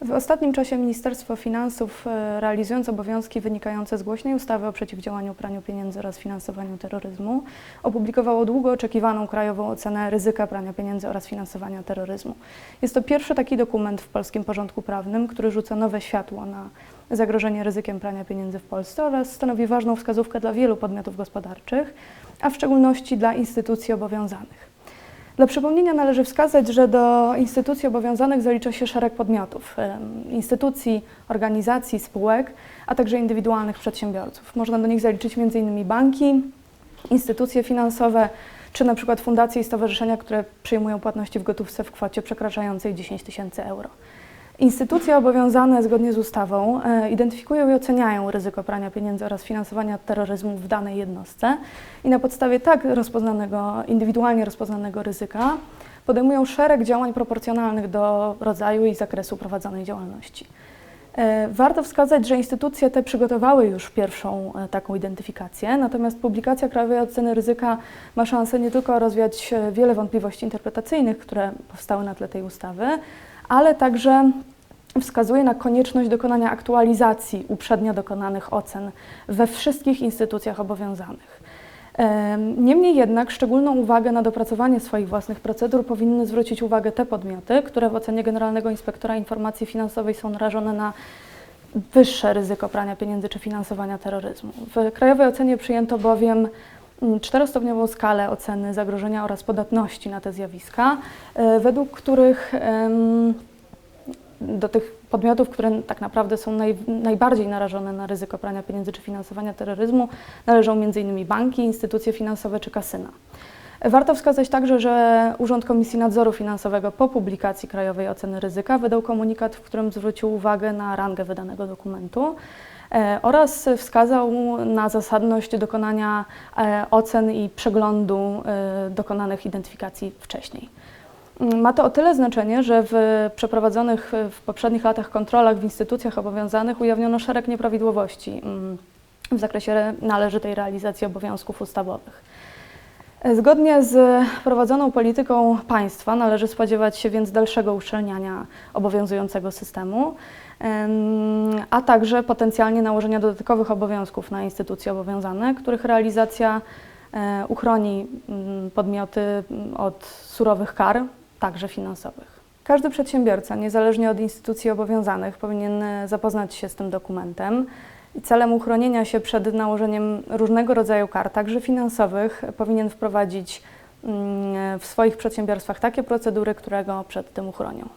W ostatnim czasie Ministerstwo Finansów, e, realizując obowiązki wynikające z głośnej ustawy o przeciwdziałaniu praniu pieniędzy oraz finansowaniu terroryzmu, opublikowało długo oczekiwaną krajową ocenę ryzyka prania pieniędzy oraz finansowania terroryzmu. Jest to pierwszy taki dokument w polskim porządku prawnym, który rzuca nowe światło na zagrożenie ryzykiem prania pieniędzy w Polsce oraz stanowi ważną wskazówkę dla wielu podmiotów gospodarczych, a w szczególności dla instytucji obowiązanych. Dla przypomnienia należy wskazać, że do instytucji obowiązanych zalicza się szereg podmiotów, instytucji, organizacji, spółek, a także indywidualnych przedsiębiorców. Można do nich zaliczyć m.in. banki, instytucje finansowe, czy na przykład fundacje i stowarzyszenia, które przyjmują płatności w gotówce w kwocie przekraczającej 10 tysięcy euro. Instytucje obowiązane zgodnie z ustawą e, identyfikują i oceniają ryzyko prania pieniędzy oraz finansowania terroryzmu w danej jednostce i na podstawie tak rozpoznanego, indywidualnie rozpoznanego ryzyka podejmują szereg działań proporcjonalnych do rodzaju i zakresu prowadzonej działalności. E, Warto wskazać, że instytucje te przygotowały już pierwszą e, taką identyfikację, natomiast publikacja Krajowej Oceny Ryzyka ma szansę nie tylko rozwiać wiele wątpliwości interpretacyjnych, które powstały na tle tej ustawy, ale także wskazuje na konieczność dokonania aktualizacji uprzednio dokonanych ocen we wszystkich instytucjach obowiązanych. Em, Niemniej jednak szczególną uwagę na dopracowanie swoich własnych procedur powinny zwrócić uwagę te podmioty, które w ocenie Generalnego Inspektora Informacji Finansowej są narażone na wyższe ryzyko prania pieniędzy czy finansowania terroryzmu. W krajowej ocenie przyjęto bowiem czterostopniową skalę oceny zagrożenia oraz podatności na te zjawiska, e, według których do tych podmiotów, które tak naprawdę są naj, najbardziej narażone na ryzyko prania pieniędzy czy finansowania terroryzmu, należą m.in. banki, instytucje finansowe czy kasyna. Warto wskazać także, że Urząd Komisji Nadzoru Finansowego po publikacji Krajowej Oceny Ryzyka wydał komunikat, w którym zwrócił uwagę na rangę wydanego dokumentu oraz wskazał na zasadność dokonania e, ocen i przeglądu e, dokonanych identyfikacji wcześniej. Ma to o tyle znaczenie, że w przeprowadzonych w poprzednich latach kontrolach w instytucjach obowiązanych ujawniono szereg nieprawidłowości mm, w zakresie re- należytej realizacji obowiązków ustawowych. Zgodnie z prowadzoną polityką państwa należy spodziewać się więc dalszego uszczelniania obowiązującego systemu, em, a także potencjalnie nałożenia dodatkowych obowiązków na instytucje obowiązane, których realizacja e, uchroni mm, podmioty mm, od surowych kar, także finansowych. Każdy przedsiębiorca, niezależnie od instytucji obowiązanych, powinien e, zapoznać się z tym dokumentem. I celem uchronienia się przed nałożeniem różnego rodzaju kar, także finansowych, powinien wprowadzić mm, w swoich przedsiębiorstwach takie procedury, które go przed tym uchronią.